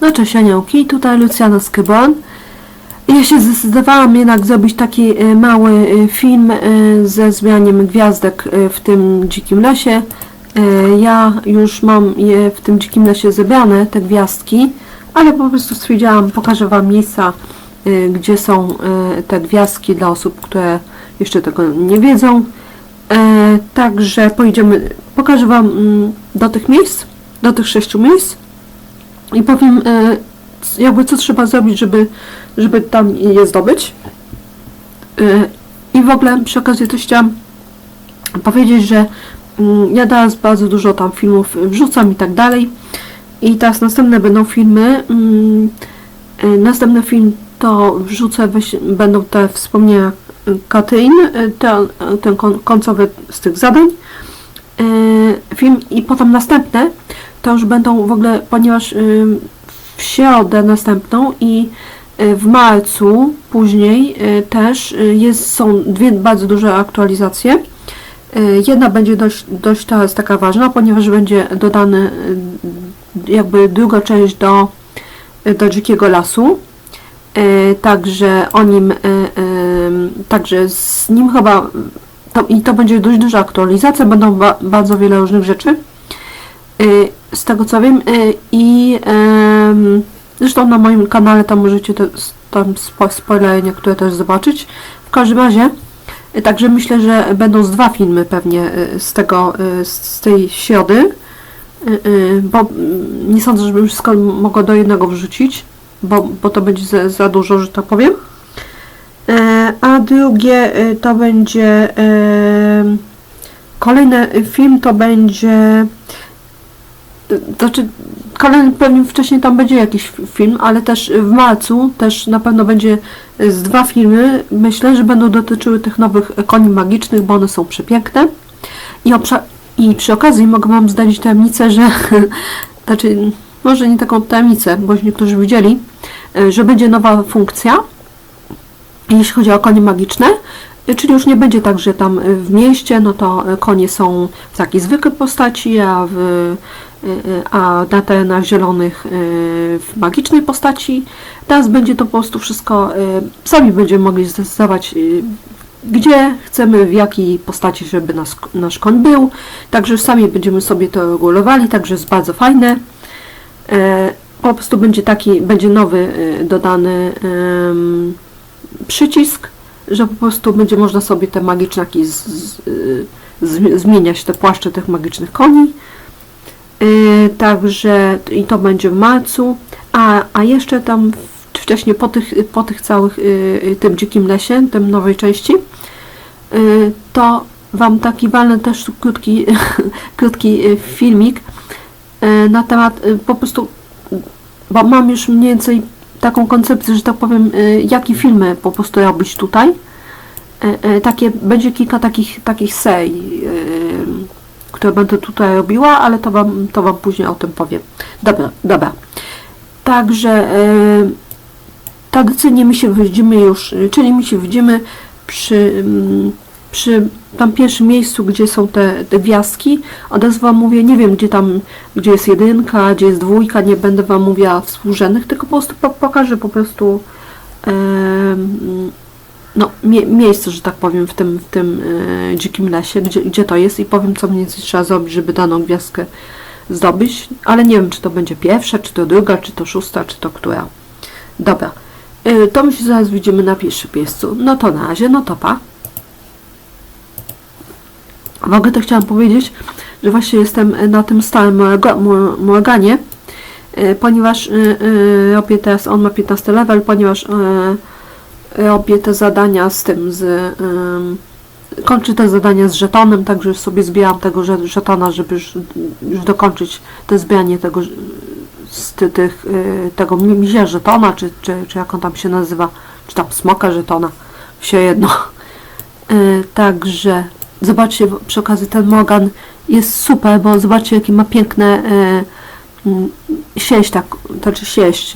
No cześć Aniołki, tutaj Luciana Skybon. Ja się zdecydowałam jednak zrobić taki e, mały e, film e, ze zmianiem gwiazdek w tym dzikim lesie. Ja już mam je w tym dzikim lesie zebrane, te gwiazdki, ale po prostu stwierdziłam, pokażę Wam miejsca, gdzie są te gwiazdki dla osób, które jeszcze tego nie wiedzą. Także pojedziemy, pokażę Wam mm, do tych miejsc, do tych sześciu miejsc i powiem e, jakby co trzeba zrobić, żeby, żeby tam je zdobyć. E, I w ogóle przy okazji też chciałam powiedzieć, że mm, ja teraz bardzo dużo tam filmów wrzucam i tak dalej. I teraz następne będą filmy. mm, e, Następny film to wrzucę, będą te wspomnienia Katrin, te, ten kon- końcowy z tych zadań. Film i potem następne to już będą w ogóle, ponieważ ym, w środę następną i y, w marcu później y, też y, jest, są dwie bardzo duże aktualizacje. Y, Jedna będzie dość, dość teraz taka ważna, ponieważ będzie dodany y, jakby druga część do, do Dzikiego Lasu. Y, Także o nim, y, y, także z nim chyba to, i to będzie dość duża aktualizacja, będą ba, bardzo wiele różnych rzeczy. Y, z tego co wiem y, i zresztą na moim kanale tam możecie te, tam spo, spoilery niektóre też zobaczyć. W każdym razie, y, także myślę, że będą z dwa filmy pewnie z tego, z tej środy, bo nie sądzę, żebym wszystko mogła do jednego wrzucić, bo, bo to będzie za, za dużo, że tak powiem. A drugie to będzie kolejny film to będzie znaczy, kolejny pewnie wcześniej tam będzie jakiś film, ale też w marcu też na pewno będzie z dwa filmy. Myślę, że będą dotyczyły tych nowych koni magicznych, bo one są przepiękne. I, i przy okazji mogę Wam zdradzić tajemnicę, że znaczy, może nie taką tajemnicę, bo niektórzy widzieli, e, że będzie nowa funkcja, jeśli chodzi o konie magiczne. E, Czyli już nie będzie tak, że tam e, w mieście, no to e, konie są w takiej zwykłej postaci, a w y, a na terenach zielonych y, w magicznej postaci. Teraz będzie to po prostu wszystko, y, sami będziemy mogli zdecydować, gdzie chcemy, w jakiej postaci, żeby nas, nasz koń był. Także sami będziemy sobie to regulowali, także jest bardzo fajne. E, Po prostu będzie taki, będzie nowy dodany przycisk, że po prostu będzie można sobie te magicznaki z, z, zmi- zmieniać, te płaszcze tych magicznych koni. Yy, także i to będzie w marcu, a, a jeszcze tam wcześniej po tych, po tych całych, yy, tym dzikim lesie, tym nowej części, to Wam taki walny też krótki, krótki filmik na temat po prostu, bo mam już mniej więcej taką koncepcję, że tak powiem, jakie filmy po prostu robić tutaj. Takie, będzie kilka takich, takich serii, które będę tutaj robiła, ale to wam, to wam później o tym powiem. Dobra, dobra. Także yy, tradycyjnie my się widzimy już, czyli my się widzimy przy, mm, przy tam pierwszym miejscu, gdzie są te, te gwiazdki. Od razu wam mówię, nie wiem gdzie tam, gdzie jest jedynka, gdzie jest dwójka, nie będę wam mówiła współrzędnych, tylko po prostu po, pokażę po prostu em, no, mie- miejsce, że tak powiem, w tym, w tym e, dzikim lesie, gdzie, gdzie to jest i powiem, co mniej więcej trzeba zrobić, żeby daną gwiazdkę zdobyć, ale nie wiem, czy to będzie pierwsza, czy to druga, czy to szósta, czy to która. Dobra, e, to my się zaraz widzimy na pierwszym miejscu. No to na razie, no to pa. W ogóle to chciałam powiedzieć, że właśnie jestem na tym stałym Morga- Mor- Morganie, e, ponieważ robię teraz, on ma 15 level, ponieważ robię te zadania z tym, z ym, kończę te zadania z żetonem, także sobie zbieram tego żet- żetona, żeby już, już dokończyć te zbieranie tego z ty, tych, y, tego mi- mizia żetona, czy, czy, czy jak on tam się nazywa, czy tam smoka żetona, się jedno. Y, także zobaczcie przy okazji ten Morgan jest super, bo zobaczcie jakie ma piękne y, sieść, tak, znaczy sieść,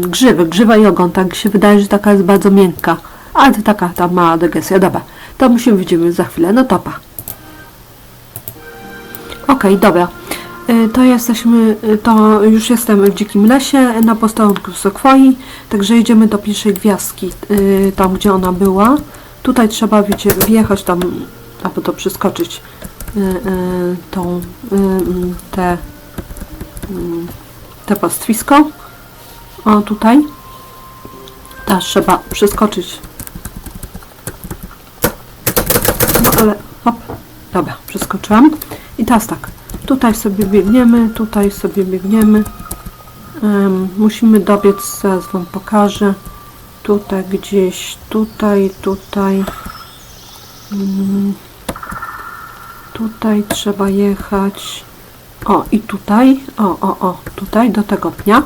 grzywy, grzywa i ogon, tak się wydaje, że taka jest bardzo miękka, ale to taka ta mała dygresja, dobra, to my się widzimy za chwilę, no topa. Okej, dobra, Y, To jesteśmy, y, to już jestem w dzikim lesie na posterunku Sekwoi, także jedziemy do pierwszej gwiazdki, y, tam gdzie ona była. Tutaj trzeba, wiecie, wjechać tam, aby to przeskoczyć tą, mm, te, pastwisko. O, tutaj. Teraz trzeba przeskoczyć. No ale, hop, dobra, przeskoczyłam. I teraz tak, tutaj sobie biegniemy, tutaj sobie biegniemy. Em, musimy dobiec, zaraz Wam pokażę. Tutaj gdzieś, tutaj, tutaj. Mm, tutaj trzeba jechać. O, i tutaj, o, o, o, tutaj do tego pnia.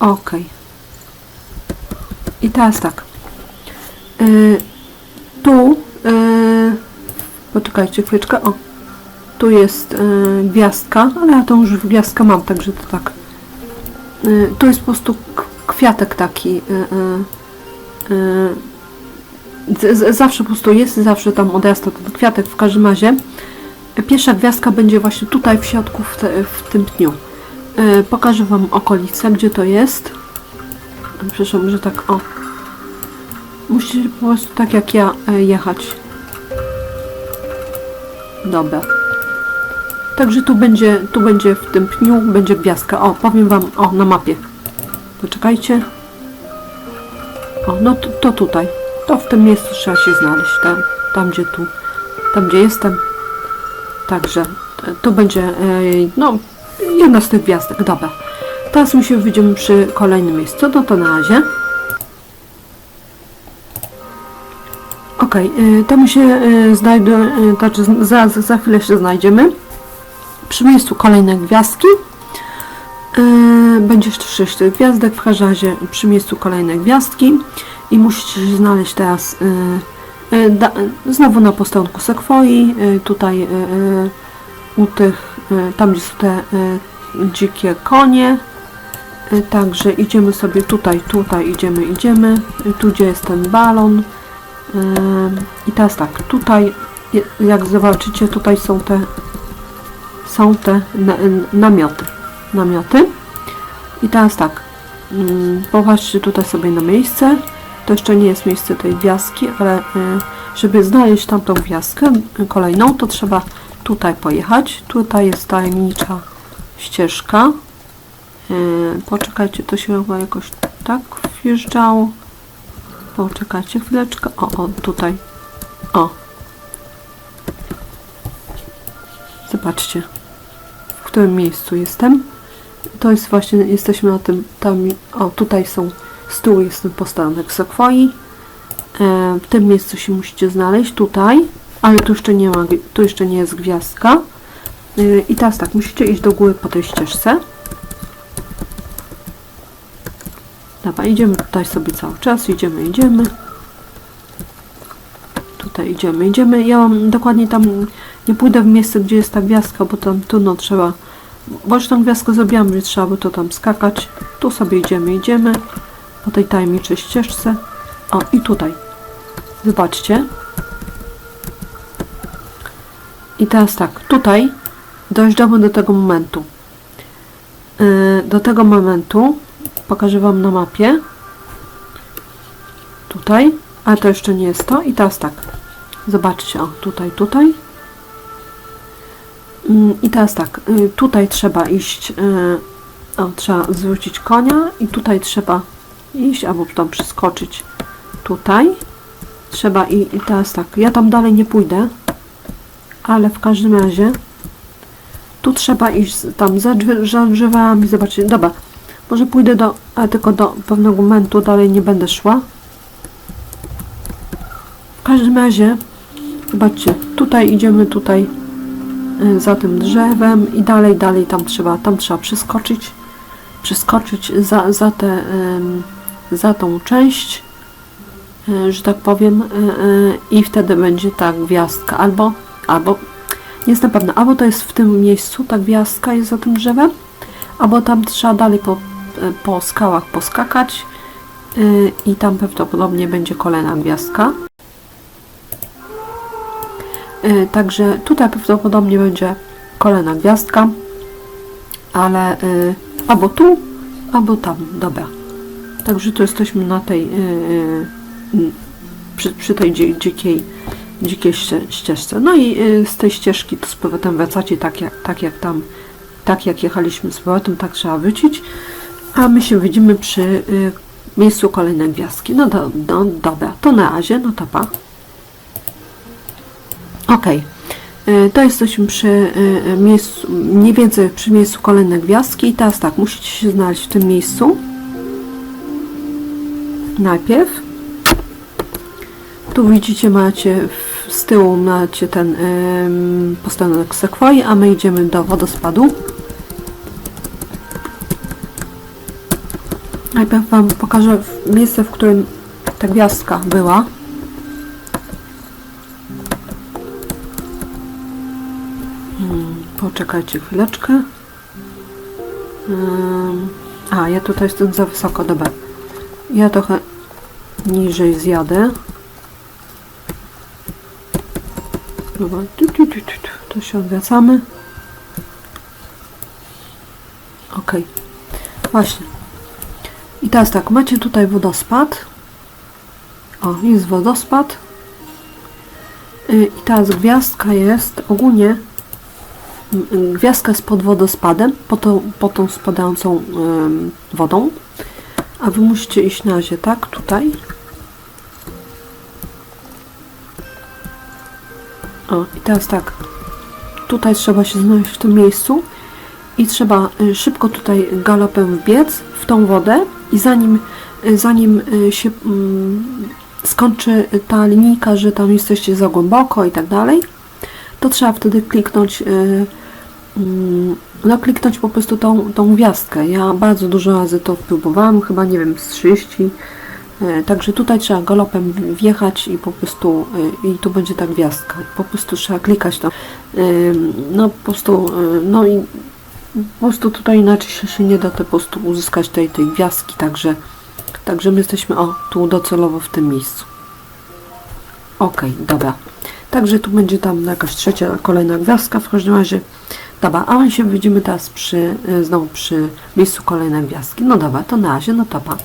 Okej. I teraz tak. Y, tu, y, poczekajcie chwileczkę, o, tu jest y, gwiazdka, ale ja tą już gwiazdkę mam, także to tak. Y, tu jest po prostu kwiatek taki. Y, y, y, z, z, zawsze po prostu jest, zawsze tam odrasta ten kwiatek, w każdym razie. Pierwsza gwiazdka będzie właśnie tutaj w środku, w, te, w tym dniu. Y, pokażę Wam okolice, gdzie to jest. Przepraszam, że tak, o. Musicie po prostu tak jak ja e, jechać. Dobra. Także tu będzie, tu będzie w tym pniu, będzie gwiazdka. O, powiem Wam, o, na mapie. Poczekajcie. O, no to, to tutaj. To w tym miejscu trzeba się znaleźć. Tam, tam gdzie tu, tam gdzie jestem. Także e, to będzie, e, no, jedna z tych gwiazdek. Dobra. Teraz my się widzimy przy kolejnym miejscu. No to na razie. Okay, to my się znajdę, y, znaczy za, za chwilę się znajdziemy. Przy miejscu kolejnej gwiazdki. Będzie jeszcze sześć tych gwiazdek, w każdym razie przy miejscu kolejnej gwiazdki. I musicie znaleźć teraz znowu na posterunku Sekwoi, y, tutaj y, u tych, tam gdzie są te dzikie konie. Także idziemy sobie tutaj, tutaj idziemy, idziemy. Tu gdzie jest ten balon. I teraz tak, tutaj jak zobaczycie, tutaj są te są te na, namioty. Namioty. I teraz tak, ym, popatrzcie tutaj sobie na miejsce. To jeszcze nie jest miejsce tej gwiazdki, ale y, żeby znaleźć tamtą gwiazdkę y, kolejną, to trzeba tutaj pojechać. Tutaj jest tajemnicza ścieżka. Y, Poczekajcie, to się chyba jakoś tak wjeżdżało. Poczekajcie chwileczkę. O, o, tutaj. O. Zobaczcie, w którym miejscu jestem. To jest właśnie, jesteśmy na tym, tam, o, tutaj są, tyłu jest ten posterunek Sekwoi. E, w tym miejscu się musicie znaleźć, tutaj, ale tu jeszcze nie ma, tu jeszcze nie jest gwiazdka. E, I teraz tak, musicie iść do góry po tej ścieżce. Dobra, idziemy tutaj sobie cały czas, idziemy, idziemy. Tutaj idziemy, idziemy. Ja mam dokładnie tam, nie pójdę w miejsce, gdzie jest ta gwiazdka, bo tam trudno trzeba, bo już tą gwiazdkę zrobiłam, że trzeba by to tam skakać. Tu sobie idziemy, idziemy po tej tajemniczej ścieżce. O, i tutaj. Zobaczcie. I teraz tak, tutaj dojeżdżamy do tego momentu. Yy, do tego momentu pokażę Wam na mapie. Tutaj, ale to jeszcze nie jest to. I teraz tak, zobaczcie, o, tutaj, tutaj. Mm, I teraz tak, y, tutaj trzeba iść, y, o, trzeba zwrócić konia i tutaj trzeba iść, albo tam przeskoczyć tutaj. Trzeba i, i teraz tak, ja tam dalej nie pójdę, ale w każdym razie tu trzeba iść tam za, drzew, za drzewami, zobaczcie, dobra, może pójdę do, ale tylko do pewnego momentu, dalej nie będę szła. W każdym razie, zobaczcie, tutaj idziemy tutaj y, za tym drzewem i dalej, dalej tam trzeba, tam trzeba przeskoczyć, przeskoczyć za, za ym, za tą część, y, że tak powiem, y, y, i wtedy będzie ta gwiazdka, albo, albo, nie jestem albo to jest w tym miejscu, ta gwiazdka jest za tym drzewem, albo tam trzeba dalej po, po skałach poskakać i tam prawdopodobnie będzie kolejna gwiazdka. Także tutaj prawdopodobnie będzie kolejna gwiazdka, ale albo tu, albo tam, dobra. Także tu jesteśmy na tej, y, y, przy, przy tej dzi- dzikiej, dzikiej ście, ścieżce. No i y, z tej ścieżki to z powrotem wracacie tak jak, tak jak tam, tak jak jechaliśmy z powrotem, tak trzeba wrócić. A my się widzimy przy miejscu kolejnej gwiazdki. No, do, no dobra, to na razie, no to pa. Y, to jesteśmy przy miejscu, mniej więcej przy miejscu kolejnej gwiazdki i teraz tak, musicie się znaleźć w tym miejscu. Najpierw. Tu widzicie, macie z tyłu macie ten ym, posterunek sekwoi, a my idziemy do wodospadu. Najpierw Wam pokażę miejsce, w którym ta gwiazdka była. Hmm, poczekajcie chwileczkę. A, ja tutaj jestem za wysoko, dobra. Ja trochę niżej zjadę. Dobra, tu, tu, tu, tu, tu. to się odwracamy. Ok, właśnie. I teraz tak, macie tutaj wodospad. O, jest wodospad. Y, I teraz gwiazdka jest ogólnie m, m, gwiazdka jest pod wodospadem, pod tą, pod tą spadającą wodą. A wy musicie iść na razie, tak? Tutaj. O, i teraz tak. Tutaj trzeba się znaleźć w tym miejscu i trzeba y, szybko tutaj galopem wbiec w tą wodę i zanim, y, zanim y, się mm, skończy ta linijka, że tam jesteście za głęboko i tak dalej, to trzeba wtedy kliknąć mm, no kliknąć po prostu tą, tą gwiazdkę. Ja bardzo dużo razy to próbowałam, chyba nie wiem, z 30. E, Także tutaj trzeba galopem wjechać i po prostu e, i tu będzie ta gwiazdka. Po prostu trzeba klikać tam. Ym, No po prostu, e, no i po prostu tutaj inaczej się, się nie da to po prostu uzyskać tej, tej gwiazdki, także, także my jesteśmy o tu docelowo w tym miejscu. Okej, dobra. Także tu będzie tam jakaś trzecia, kolejna gwiazdka w każdym razie. Dobra, a my się widzimy teraz przy, znowu przy miejscu kolejnej gwiazdki. No dobra, to na razie, no topa.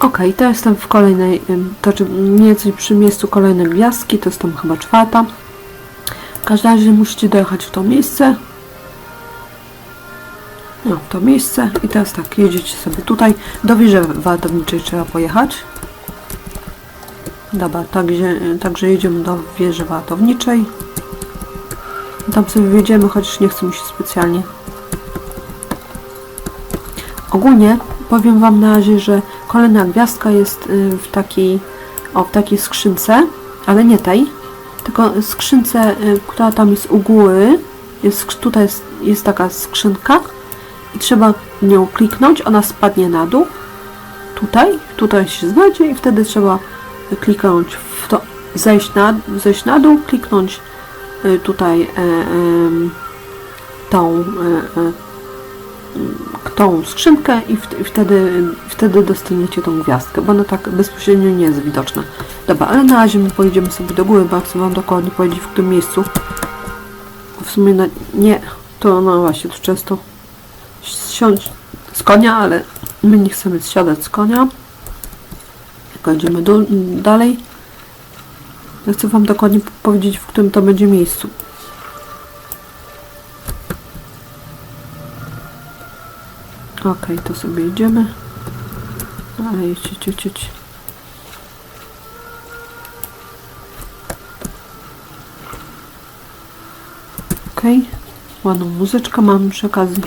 Ok, to jestem w kolejnej, to mniej więcej przy miejscu kolejnej gwiazdki, to jest tam chyba czwarta. W każdym razie musicie dojechać w to miejsce. No, w to miejsce i teraz tak, jedziecie sobie tutaj. Do wieży wartowniczej trzeba pojechać. Dobra, także, także jedziemy do wieży wartowniczej. Tam sobie wjedziemy, chociaż nie chcę mi się specjalnie. Ogólnie powiem Wam na razie, że kolejna gwiazdka jest y, w takiej, o, w takiej skrzynce, ale nie tej, tylko skrzynce, y, która tam jest u góry. Jest, tutaj jest, jest taka skrzynka i trzeba nią kliknąć, ona spadnie na dół. Tutaj, tutaj się znajdzie i wtedy trzeba kliknąć w to, zejść na, zejść na dół, kliknąć y, tutaj e, em, tą, e, e, tą skrzynkę i, wtedy, wtedy dostaniecie tą gwiazdkę, bo ona tak bezpośrednio nie jest widoczna. Dobra, ale na razie my pojedziemy sobie do góry, bo chcę Wam dokładnie powiedzieć w którym miejscu. W sumie na, nie, to no właśnie, to często siąść z konia, ale my nie chcemy zsiadać z konia. Jak idziemy dalej, ja chcę Wam dokładnie powiedzieć, w którym to będzie miejscu. Ok, to sobie idziemy. Ale jedź, jedź, jedź, jedź. Ok, ładną muzyczkę mam przy okazji.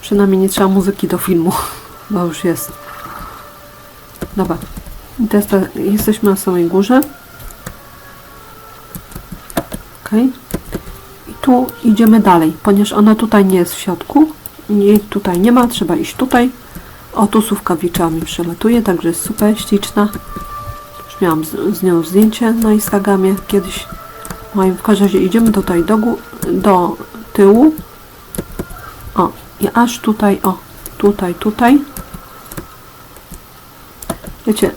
Przynajmniej nie trzeba muzyki do filmu, bo już jest. Dobra, i teraz jesteśmy na samej górze. Ok. I tu idziemy dalej, ponieważ ona tutaj nie jest w środku. Jej tutaj nie ma, trzeba iść tutaj. O, tu słówka mi przelatuje, także jest super śliczna. Już miałam z, z nią zdjęcie na Instagramie kiedyś. moim. W każdym razie idziemy tutaj do, do tyłu. O, i aż tutaj, o, tutaj, tutaj. Wiecie,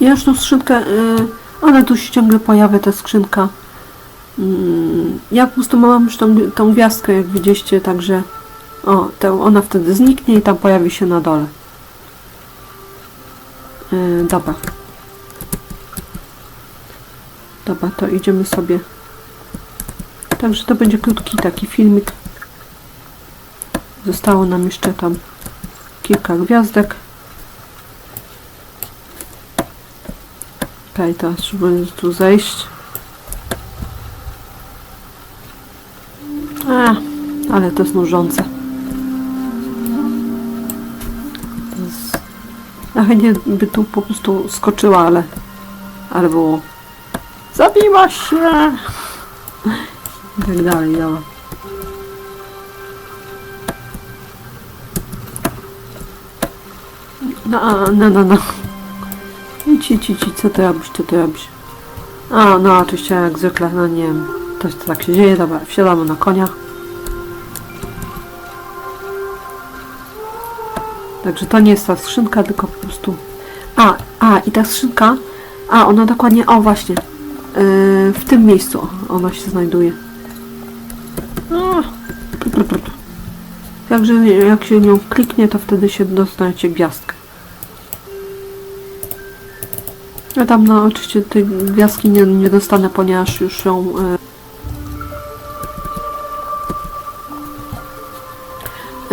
ja już tą skrzynkę y, ale tu się ciągle pojawia ta skrzynka. Mm, Ja po prostu mam już tą, tą gwiazdkę, jak widzieliście, także o, to ona wtedy zniknie i tam pojawi się na dole. Yy, dobra. Dobra, to idziemy sobie. Także to będzie krótki taki filmik. Zostało nam jeszcze tam kilka gwiazdek. Okej, teraz spróbuję tu zejść. A, ale to jest nużące. Chętnie by tu po prostu skoczyła, ale... Ale było... Zabiła się! I tak dalej, dobra. No, no, no, no. Idź, idź, idź, co ty robisz, co ty robisz? A, no oczywiście jak zwykle, no nie wiem, to, to tak się dzieje, dobra, wsiadamy na konia. Także to nie jest ta skrzynka, tylko po prostu... A, a, i ta skrzynka, a, ona dokładnie, o właśnie, yy, w tym miejscu ona się znajduje. Także jak się nią kliknie, to wtedy się dostaniecie gwiazdkę. Ja tam no oczywiście tej gwiazdki nie, nie dostanę, ponieważ już ją... E,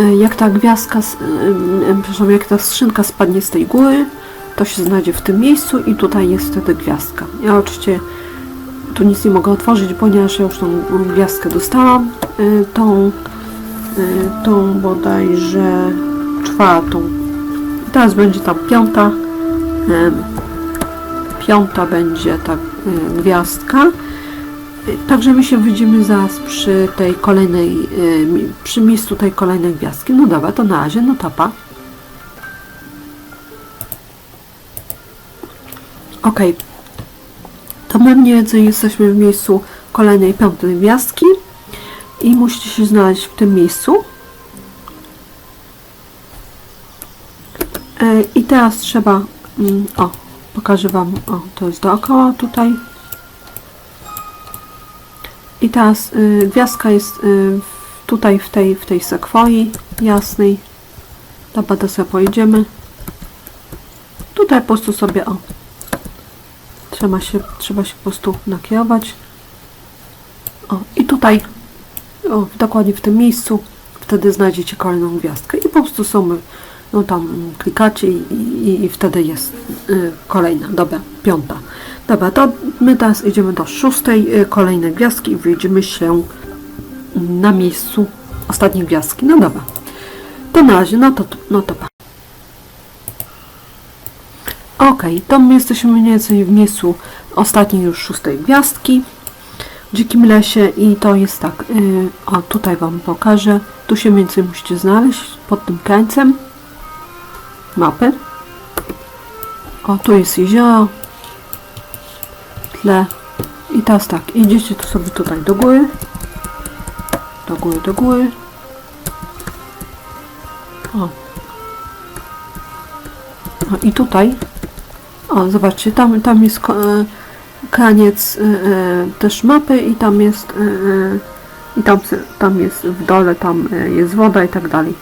jak ta gwiazdka, e, e, przepraszam, jak ta skrzynka spadnie z tej góry, to się znajdzie w tym miejscu i tutaj jest wtedy gwiazdka. Ja oczywiście tu nic nie mogę otworzyć, ponieważ ja już tą gwiazdkę dostałam, e, tą, e, tą bodajże czwartą. Teraz będzie tam piąta. piąta będzie ta gwiazdka. Także my się widzimy zaraz przy tej kolejnej, mi- przy miejscu tej kolejnej gwiazdki. No dobra, to na razie, no topa. Ok. To my mniej więcej jesteśmy w miejscu kolejnej piątej gwiazdki i musicie się znaleźć w tym miejscu. E, I teraz trzeba, mm, o, pokażę Wam, o, to jest dookoła tutaj. I teraz y, gwiazdka jest y, tutaj w tej, w tej sekwoi jasnej. Dobra, to pojedziemy. Tutaj po prostu sobie, o, trzeba się, trzeba się po prostu nakierować. O, i tutaj, o, dokładnie w tym miejscu, wtedy znajdziecie kolejną gwiazdkę i po prostu są, no tam klikacie i, i, i wtedy jest y, kolejna, dobra, piąta. Dobra, to my teraz idziemy do szóstej y, kolejnej gwiazdki i wyjdziemy się na miejscu ostatniej gwiazdki. No dobra, to na razie, no to, no to pa. Okej, to my jesteśmy mniej więcej w miejscu ostatniej już szóstej gwiazdki w dzikim lesie i to jest tak, yy, o tutaj Wam pokażę, tu się mniej więcej musicie znaleźć pod tym krańcem mapy. O, tu jest jezioro, tle i teraz tak, idziecie tu sobie tutaj do góry, do góry, do góry. O. O i tutaj o, zobaczcie, tam, tam jest e, kraniec e, e, też mapy i tam jest e, i tam, tam jest w dole, tam jest woda i tak dalej.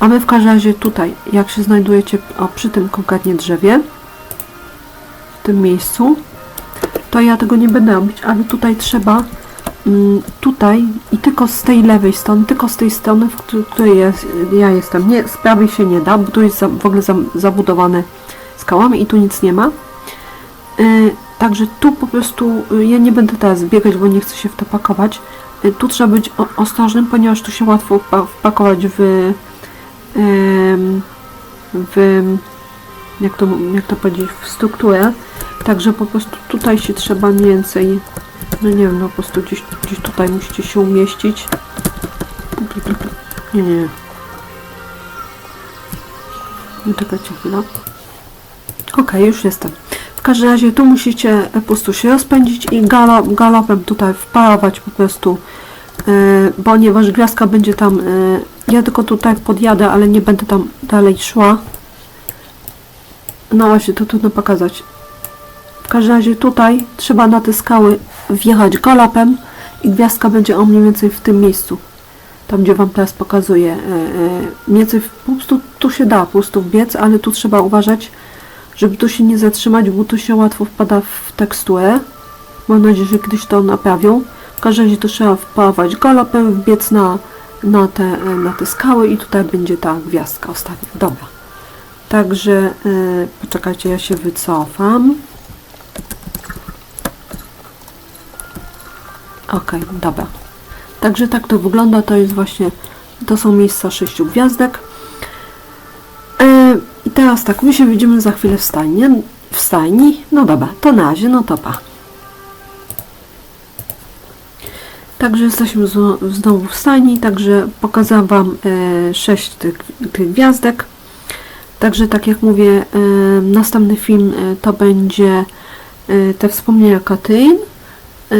A my w każdym razie tutaj, jak się znajdujecie o, przy tym konkretnie drzewie, w tym miejscu, to ja tego nie będę robić, ale tutaj trzeba mm, tutaj i tylko z tej lewej strony, tylko z tej strony, w której- ja jestem. Nie, z prawej się nie da, bo tu jest w ogóle za, zabudowane skałami i tu nic nie ma. Y, także tu po prostu y, ja nie będę teraz biegać, bo nie chcę się w to pakować. Y, tu trzeba być ostrożnym, ponieważ tu się łatwo wpa- wpakować w, w jak to, jak to powiedzieć, w strukturę. Także po prostu tutaj się trzeba więcej, no nie wiem, no po prostu gdzieś, gdzieś tutaj musicie się umieścić. Nie, nie. Nie czekajcie chwilę. Okej, już jestem. W każdym razie tu musicie po prostu się rozpędzić i galop, galopem tutaj wparować po prostu, e, ponieważ gwiazdka będzie tam, e, ja tylko tutaj podjadę, ale nie będę tam dalej szła. No właśnie, to trudno pokazać. W każdym razie tutaj trzeba na te skały wjechać galopem i gwiazdka będzie o mniej więcej w tym miejscu. Tam, gdzie Wam teraz pokazuję. E, e, Mniej więcej po prostu tu się da po prostu wbiec, ale tu trzeba uważać, żeby tu się nie zatrzymać, bo tu się łatwo wpada w teksturę. Mam nadzieję, że kiedyś to naprawią. W każdym razie to trzeba wpawać galopem, wbiec na, na, te, e, na te skały i tutaj będzie ta gwiazdka ostatnia. Dobra. Także e, poczekajcie, ja się wycofam. Okej, dobra. Także tak to wygląda. To jest właśnie, to są miejsca sześciu gwiazdek. E, I teraz tak, my się widzimy za chwilę w stajni. W stajni? No dobra, to na razie, no to pa. Także jesteśmy znowu w stajni, także pokazałam Wam e, tych, tych gwiazdek. Także tak jak mówię, e, następny film e, to będzie e, te wspomnienia Katyn. E,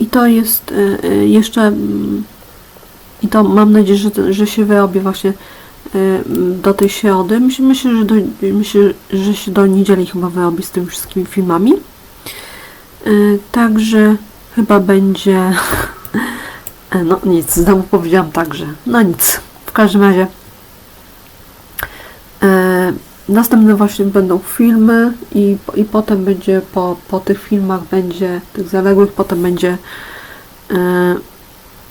I to jest e, e, jeszcze mm, i to mam nadzieję, że, że się wyrobię właśnie m, do tej środy. Myślę, że do, myślę, że się do niedzieli chyba wyrobi z tymi wszystkimi filmami. Także chyba będzie. E, No nic, znowu powiedziałam także. No nic. W każdym razie. E, następne właśnie będą filmy i, i potem będzie po, po tych filmach będzie tych zaległych, potem będzie e,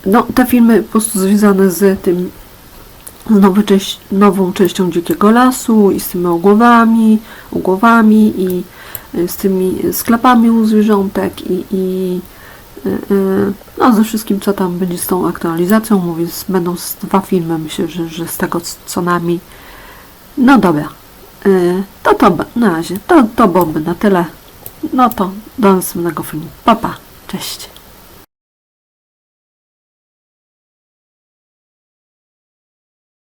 no te filmy po prostu związane z tym z nowy część, nową częścią Dzikiego Lasu i z tymi ogłowami, ogłowami i y, z tymi sklepami u zwierzątek i, i y, no ze wszystkim co tam będzie z tą aktualizacją, mówię, będą z dwa filmy, myślę, że, że z tego co nami. No dobra, to to be- na razie, to, to byłoby na tyle. No to do następnego filmu. Pa, pa, cześć.